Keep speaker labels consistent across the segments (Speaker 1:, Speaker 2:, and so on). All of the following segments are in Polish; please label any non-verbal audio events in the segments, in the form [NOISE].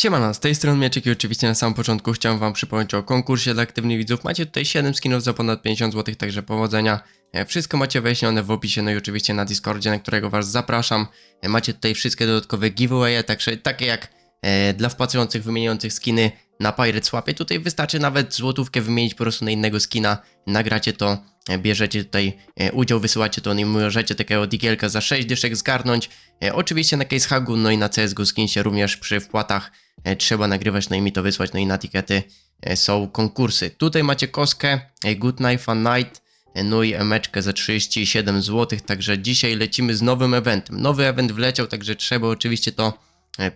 Speaker 1: Siemano, z tej strony Mieczek i oczywiście na samym początku chciałem wam przypomnieć o konkursie dla aktywnych widzów. Macie tutaj 7 skinów za ponad 50 zł, także powodzenia. E, Wszystko macie wyjaśnione w opisie, no i oczywiście na Discordzie, na którego was zapraszam. E, Macie tutaj wszystkie dodatkowe giveawaye, także takie jak e, dla wpłacających, wymieniających skiny na Pirate Swapie. Tutaj wystarczy nawet złotówkę wymienić po prostu na innego skina, nagracie to, e, bierzecie tutaj e, udział, wysyłacie to no i możecie takiego digielka za 6 dyszek zgarnąć. E, Oczywiście na Case Hugu, no i na CSGO Skinsie również przy wpłatach trzeba nagrywać, no i mi to wysłać, no i na tikety są konkursy. Tutaj macie koskę, Good Knife Night, e, no i emeczkę za 37 zł, także dzisiaj lecimy z nowym eventem. Nowy event wleciał, także trzeba oczywiście to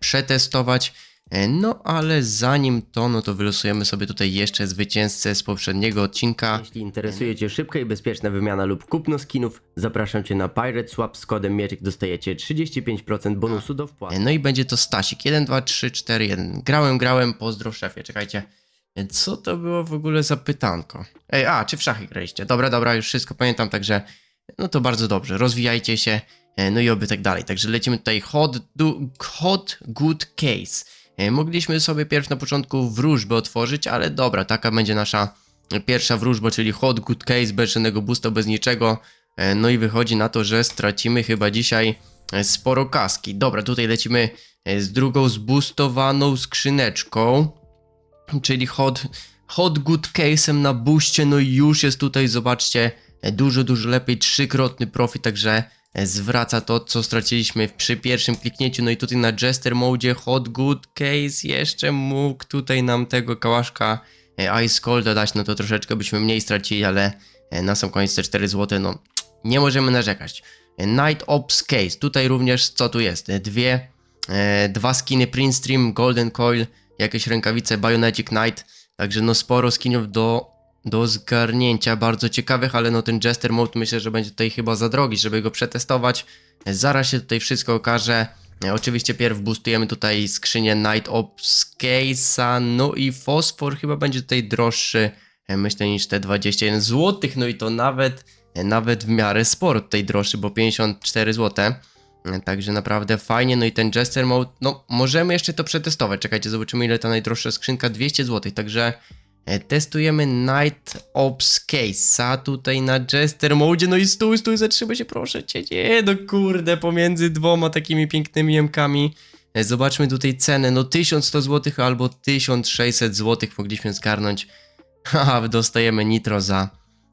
Speaker 1: przetestować. E, No ale zanim to, no to wylosujemy sobie tutaj jeszcze zwycięzcę z poprzedniego odcinka.
Speaker 2: Jeśli interesuje Cię szybka i bezpieczna wymiana lub kupno skinów, zapraszam Cię na Pirate Swap z kodem Mieczyk dostajecie 35% bonusu do wpłaty.
Speaker 1: E, No i będzie to Stasik. 1, 2, 3, 4, 1. Grałem, grałem, pozdro szefie. Czekajcie. E, Co to było w ogóle za pytanko? Ej, a, czy w szachy graliście? Dobra, dobra, już wszystko pamiętam, także no to bardzo dobrze. Rozwijajcie się, no i oby tak dalej. Także lecimy tutaj hot, du, hot good case. E, Mogliśmy sobie pierw na początku wróżbę otworzyć, ale dobra, taka będzie nasza pierwsza wróżba, czyli hot good case, bez żadnego boosta, bez niczego. E, No i wychodzi na to, że stracimy chyba dzisiaj e, sporo kaski. Dobra, tutaj lecimy z drugą zboostowaną skrzyneczką, czyli hot, hot good case'em na booście, no i już jest tutaj, zobaczcie, dużo, dużo lepiej, trzykrotny profit, także zwraca to, co straciliśmy przy pierwszym kliknięciu, no i tutaj na Jester Mode hot good case jeszcze mógł tutaj nam tego kałaszka e, Ice Colda dać, no to troszeczkę byśmy mniej stracili, ale e, na sam koniec te 4 zł, no nie możemy narzekać. E, Night Ops Case, tutaj również co tu jest? E, Dwie, e, dwa skiny Prince Stream, Golden Coil, jakieś rękawice Bionetic Knight, także no sporo skinów do, do zgarnięcia, bardzo ciekawych, ale no ten Jester Mode myślę, że będzie tutaj chyba za drogi, żeby go przetestować. Zaraz się tutaj wszystko okaże. Oczywiście pierw boostujemy tutaj skrzynię Night Ops Case'a, no i fosfor chyba będzie tutaj droższy, myślę, niż te 21 zł, no i to nawet, nawet w miarę sporo tutaj droższy, bo 54 zł. Także naprawdę fajnie, no i ten Jester Mode, no możemy jeszcze to przetestować, czekajcie, zobaczymy ile ta najdroższa skrzynka, 200 zł, także testujemy Night Ops Case'a tutaj na Jester Mode, no i stój, stój, zatrzymaj się proszę cię, nie, no kurde, pomiędzy dwoma takimi pięknymi jemkami, E, zobaczmy tutaj cenę, no 1100 zł albo 1600 zł mogliśmy zgarnąć, haha, [LAUGHS] dostajemy nitro za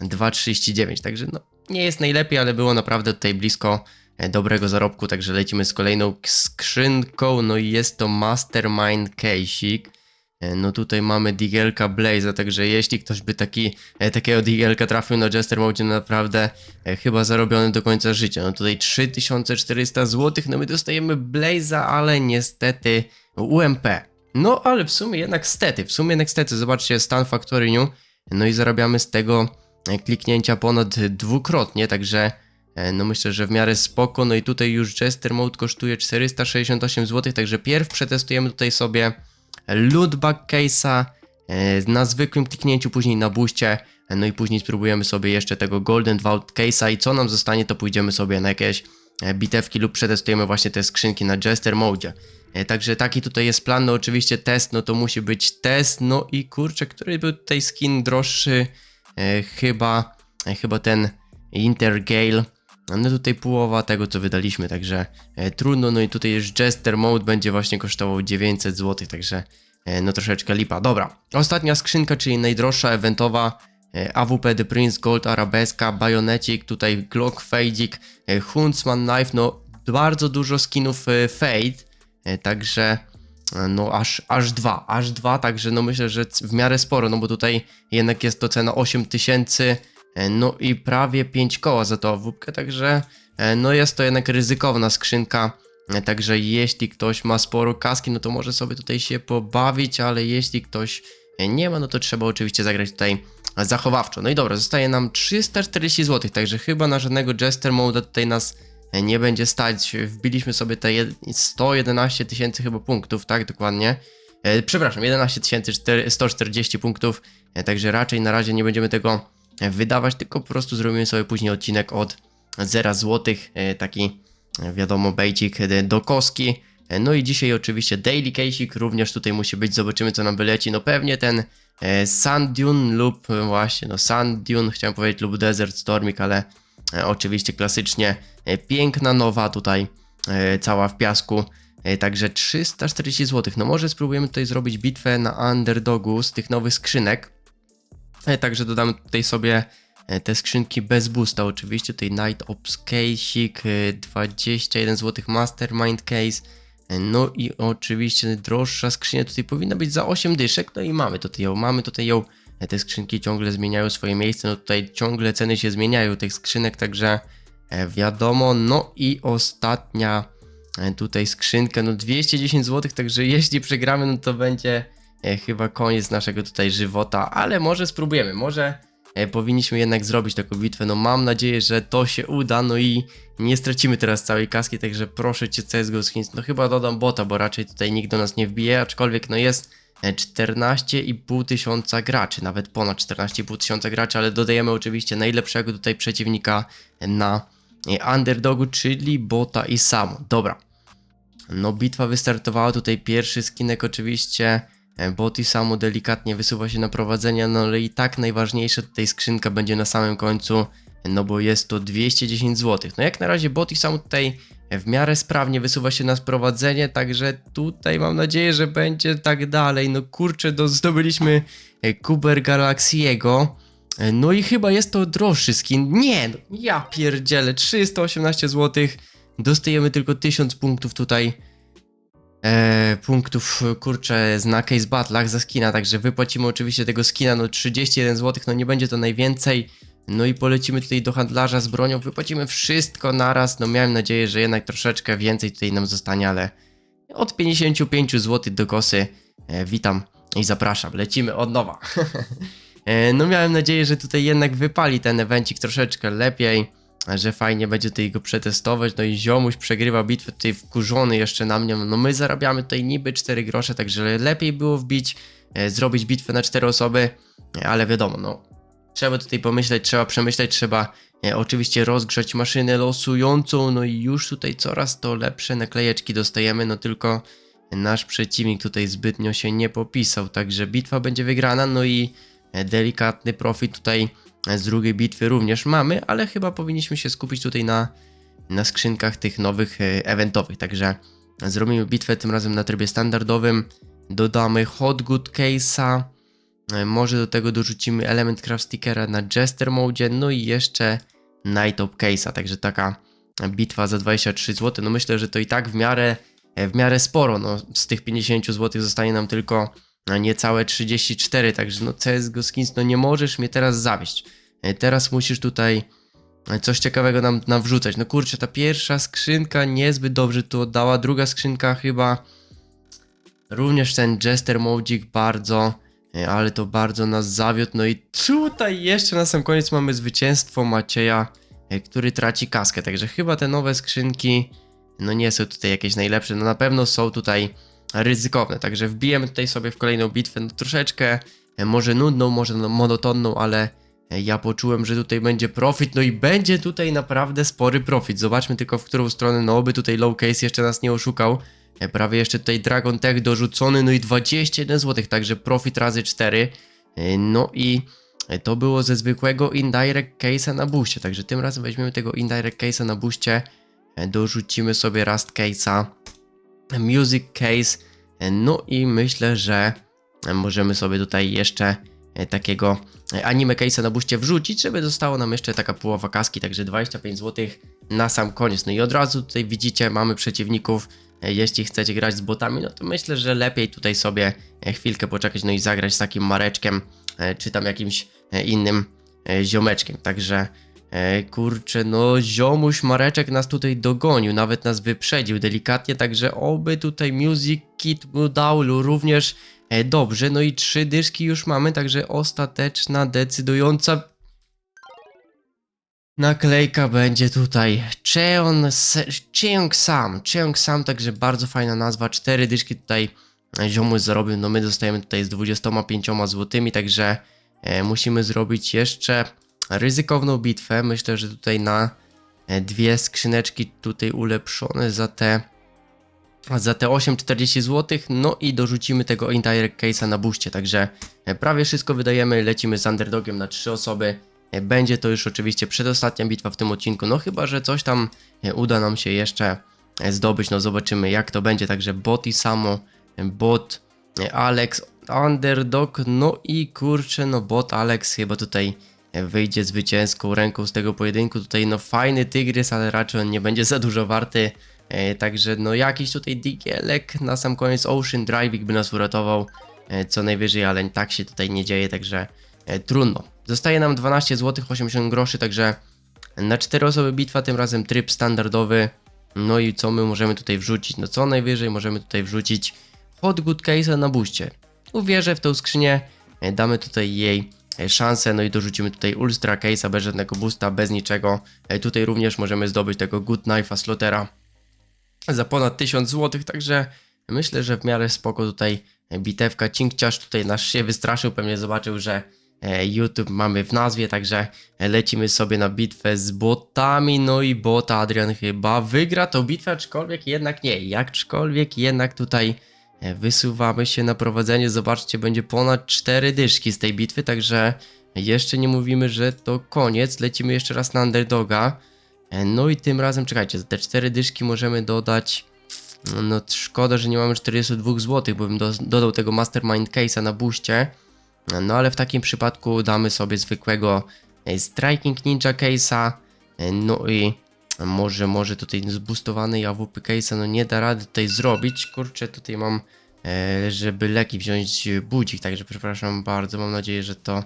Speaker 1: 2,39, także no nie jest najlepiej, ale było naprawdę tutaj blisko e, dobrego zarobku, także lecimy z kolejną skrzynką, no i jest to Mastermind Case'ik. E, No tutaj mamy Digelka Blaze'a, także jeśli ktoś by taki, e, takiego Digelka trafił na Jester Mode, naprawdę e, chyba zarobiony do końca życia. No tutaj 3400 zł, no my dostajemy Blaze'a, ale niestety UMP. No ale w sumie jednak stety, w sumie jednak stety, zobaczcie stan Factory New, no i zarabiamy z tego kliknięcia ponad dwukrotnie, także no myślę, że w miarę spoko, no i tutaj już Jester Mode kosztuje 468 zł, także pierw przetestujemy tutaj sobie lootback case'a e, na zwykłym kliknięciu, później na buście, no i później spróbujemy sobie jeszcze tego Golden Vault case'a i co nam zostanie, to pójdziemy sobie na jakieś e, bitewki lub przetestujemy właśnie te skrzynki na Jester Mode. E, Także taki tutaj jest plan, no oczywiście test, no to musi być test, no i kurczę, który był tutaj skin droższy, chyba, chyba ten Intergale, no tutaj połowa tego co wydaliśmy, także e, trudno, no i tutaj już Jester Mode będzie właśnie kosztował 900 zł, także e, no troszeczkę lipa. Dobra, ostatnia skrzynka, czyli najdroższa, eventowa, e, AWP The Prince, Gold Arabeska, Bionetic, tutaj Glock e, Huntsman Knife, no bardzo dużo skinów Fade, także no aż, aż dwa, aż dwa, także no myślę, że w miarę sporo, no bo tutaj jednak jest to cena 8000, e, no i prawie 5 koła za tą AWP, także e, no jest to jednak ryzykowna skrzynka, e, także jeśli ktoś ma sporo kaski, no to może sobie tutaj się pobawić, ale jeśli ktoś e, nie ma, no to trzeba oczywiście zagrać tutaj zachowawczo. No i dobra, zostaje nam 340 zł, także chyba na żadnego Jester Mode tutaj nas e, nie będzie stać. Wbiliśmy sobie te jed- 111 tysięcy chyba punktów, tak dokładnie. E, przepraszam, 11 140 punktów, e, także raczej na razie nie będziemy tego e, wydawać, tylko po prostu zrobimy sobie później odcinek od 0 zł, e, taki e, wiadomo bejcik e, do koski. No i dzisiaj oczywiście Daily Case'ik również tutaj musi być, zobaczymy co nam wyleci. No pewnie ten Sand Dune lub właśnie, no Sand Dune chciałem powiedzieć lub Desert Storming, ale oczywiście klasycznie piękna nowa tutaj, cała w piasku. Także 340 zł. No może spróbujemy tutaj zrobić bitwę na underdogu z tych nowych skrzynek. E, Także dodamy tutaj sobie e, te skrzynki bez boosta oczywiście. Tutaj Night Ops Case'ik, e, 21 zł Mastermind Case. E, No i oczywiście droższa skrzynia tutaj powinna być za 8 dyszek. No i mamy tutaj ją, mamy tutaj ją. Te skrzynki ciągle zmieniają swoje miejsce. No tutaj ciągle ceny się zmieniają tych skrzynek, także wiadomo. No i ostatnia tutaj skrzynka, no 210 zł, także jeśli przegramy, no to będzie chyba koniec naszego tutaj żywota, ale może spróbujemy, może e, powinniśmy jednak zrobić taką bitwę, no mam nadzieję, że to się uda, no i nie stracimy teraz całej kaski, także proszę cię CSGO Skins, no chyba dodam bota, bo raczej tutaj nikt do nas nie wbije, aczkolwiek no jest e, 14,5 tysiąca graczy, nawet ponad 14,5 tysiąca graczy, ale dodajemy oczywiście najlepszego tutaj przeciwnika na e, underdogu, czyli bota i samo. Dobra. No bitwa wystartowała, tutaj pierwszy skinek oczywiście, e, bot i samo delikatnie wysuwa się na prowadzenie, no ale i tak najważniejsza tutaj skrzynka będzie na samym końcu, no bo jest to 210 zł. No jak na razie bot i samo tutaj w miarę sprawnie wysuwa się na prowadzenie, także tutaj mam nadzieję, że będzie tak dalej. No kurczę, do, zdobyliśmy e, Kuber Galaxiego. E, No i chyba jest to droższy skin. Nie, no, ja pierdzielę, 318 zł. Dostajemy tylko 1000 punktów tutaj. E, punktów, kurczę, na case battlach za skina, także wypłacimy oczywiście tego skina, no 31 zł, no nie będzie to najwięcej. No i polecimy tutaj do handlarza z bronią, wypłacimy wszystko naraz, no miałem nadzieję, że jednak troszeczkę więcej tutaj nam zostanie, ale od 55 zł do kosy e, witam i zapraszam, lecimy od nowa. [LAUGHS] E, no miałem nadzieję, że tutaj jednak wypali ten evencik troszeczkę lepiej, że fajnie będzie tutaj go przetestować, no i ziomuś przegrywa bitwę tutaj wkurzony jeszcze na mnie, no my zarabiamy tutaj niby 4 grosze, także lepiej było wbić, e, zrobić bitwę na 4 osoby, ale wiadomo, no trzeba tutaj pomyśleć, trzeba przemyśleć, trzeba e, oczywiście rozgrzać maszynę losującą, no i już tutaj coraz to lepsze naklejeczki dostajemy, no tylko nasz przeciwnik tutaj zbytnio się nie popisał, także bitwa będzie wygrana, no i e, delikatny profit tutaj z drugiej bitwy również mamy, ale chyba powinniśmy się skupić tutaj na, na skrzynkach tych nowych e, eventowych, także zrobimy bitwę tym razem na trybie standardowym, dodamy Hot Good Case'a, e, może do tego dorzucimy element craft stickera na Jester Mode, no i jeszcze Night Op Case'a, także taka bitwa za 23 zł, no myślę, że to i tak w miarę, e, w miarę sporo, no z tych 50 zł zostanie nam tylko e, niecałe 34, także no CSGO Skins, no nie możesz mnie teraz zawieść. E, Teraz musisz tutaj e, coś ciekawego nam nawrzucać. No kurczę, ta pierwsza skrzynka niezbyt dobrze tu oddała, druga skrzynka chyba również ten Jester Modzik bardzo, e, ale to bardzo nas zawiódł. No i tutaj jeszcze na sam koniec mamy zwycięstwo Macieja, który traci kaskę, także chyba te nowe skrzynki no nie są tutaj jakieś najlepsze, no na pewno są tutaj ryzykowne, także wbijemy tutaj sobie w kolejną bitwę, no troszeczkę e, może nudną, może no monotonną, ale e, ja poczułem, że tutaj będzie profit, no i będzie tutaj naprawdę spory profit. Zobaczmy tylko w którą stronę, no oby tutaj low case jeszcze nas nie oszukał. E, Prawie jeszcze tutaj Dragon Tech dorzucony, no i 21 zł, także profit razy 4. E, No i to było ze zwykłego indirect case'a na buście, także tym razem weźmiemy tego indirect case'a na buście, dorzucimy sobie rust case'a, music case, no i myślę, że możemy sobie tutaj jeszcze e, takiego e, anime case'a na buście wrzucić, żeby zostało nam jeszcze taka połowa kaski, także 25 zł na sam koniec. No i od razu tutaj widzicie, mamy przeciwników, E, jeśli chcecie grać z botami, no to myślę, że lepiej tutaj sobie chwilkę poczekać, no i zagrać z takim Mareczkiem, czy tam jakimś innym ziomeczkiem. Także e, kurczę, no ziomuś Mareczek nas tutaj dogonił, nawet nas wyprzedził delikatnie, także oby tutaj Music Kit dał również e, dobrze. No i trzy dyszki już mamy, także ostateczna, decydująca Naklejka będzie tutaj Cheon Cheong Sam, Cheong Sam, także bardzo fajna nazwa, cztery dyszki tutaj ziomuś zarobił, no my dostajemy tutaj z 25 złotymi, także e, musimy zrobić jeszcze ryzykowną bitwę, myślę, że tutaj na e, dwie skrzyneczki tutaj ulepszone za te za te 8,40 zł, no i dorzucimy tego Indirect Case'a na buście, także e, prawie wszystko wydajemy, lecimy z underdogiem na 3 osoby. E, Będzie to już oczywiście przedostatnia bitwa w tym odcinku, no chyba, że coś tam uda nam się jeszcze zdobyć, no zobaczymy jak to będzie, także bot i samo, bot, Alex, underdog, no i kurczę, no bot Alex chyba tutaj wyjdzie zwycięską ręką z tego pojedynku, tutaj no fajny tygrys, ale raczej on nie będzie za dużo warty, E, Także no jakiś tutaj digielek na sam koniec Ocean Driving by nas uratował e, co najwyżej, ale tak się tutaj nie dzieje, także e, trudno. Zostaje nam 12 zł 80 groszy, także na 4 osoby bitwa, tym razem tryb standardowy. No i co my możemy tutaj wrzucić? No co najwyżej możemy tutaj wrzucić Hot Good Case'a na buście. Uwierzę w tą skrzynię, damy tutaj jej szansę, no i dorzucimy tutaj Ulstra Case'a bez żadnego boosta, bez niczego. E, Tutaj również możemy zdobyć tego Good Knife'a Slotera za ponad 1000 zł, także myślę, że w miarę spoko tutaj bitewka. Cinkciarz tutaj nasz się wystraszył, pewnie zobaczył, że e, YouTube mamy w nazwie, także lecimy sobie na bitwę z botami, no i bota Adrian chyba wygra tą bitwę, aczkolwiek jednak nie, jakkolwiek jednak tutaj e, wysuwamy się na prowadzenie, zobaczcie, będzie ponad 4 dyszki z tej bitwy, także jeszcze nie mówimy, że to koniec, lecimy jeszcze raz na underdoga, E, No i tym razem, czekajcie, za te cztery dyszki możemy dodać. No szkoda, że nie mamy 42 zł, bo bym do, dodał tego Mastermind Case'a na buście. No ale w takim przypadku damy sobie zwykłego e, Striking Ninja Case'a. E, No i może, może tutaj zboostowany AWP Case'a, no nie da rady tutaj zrobić. Kurczę, tutaj mam, e, żeby leki wziąć budzik, także przepraszam bardzo, mam nadzieję, że to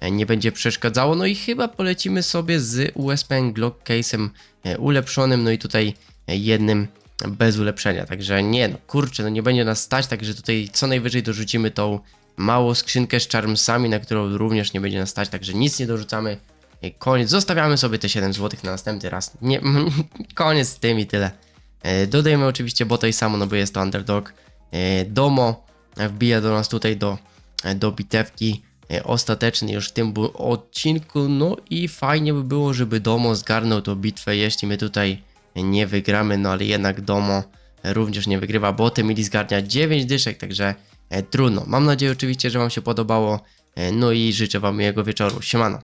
Speaker 1: e, nie będzie przeszkadzało. No i chyba polecimy sobie z USP Glock case'em e, ulepszonym, no i tutaj e, jednym bez ulepszenia. Także nie no, kurczę, no nie będzie nas stać, także tutaj co najwyżej dorzucimy tą małą skrzynkę z charmsami, na którą również nie będzie nas stać, także nic nie dorzucamy. Koniec, zostawiamy sobie te 7 zł na następny raz. Nie, [LAUGHS] koniec z tym i tyle. E, Dodajemy oczywiście bota i samo, no bo jest to underdog. E, Domo wbija do nas tutaj do, e, do bitewki ostateczny już w tym odcinku. No i fajnie by było, żeby Domo zgarnął tą bitwę, jeśli my tutaj nie wygramy, no ale jednak Domo również nie wygrywa, bo te mieli zgarnia 9 dyszek, także trudno. Mam nadzieję oczywiście, że Wam się podobało, no i życzę Wam miłego wieczoru. Siemano.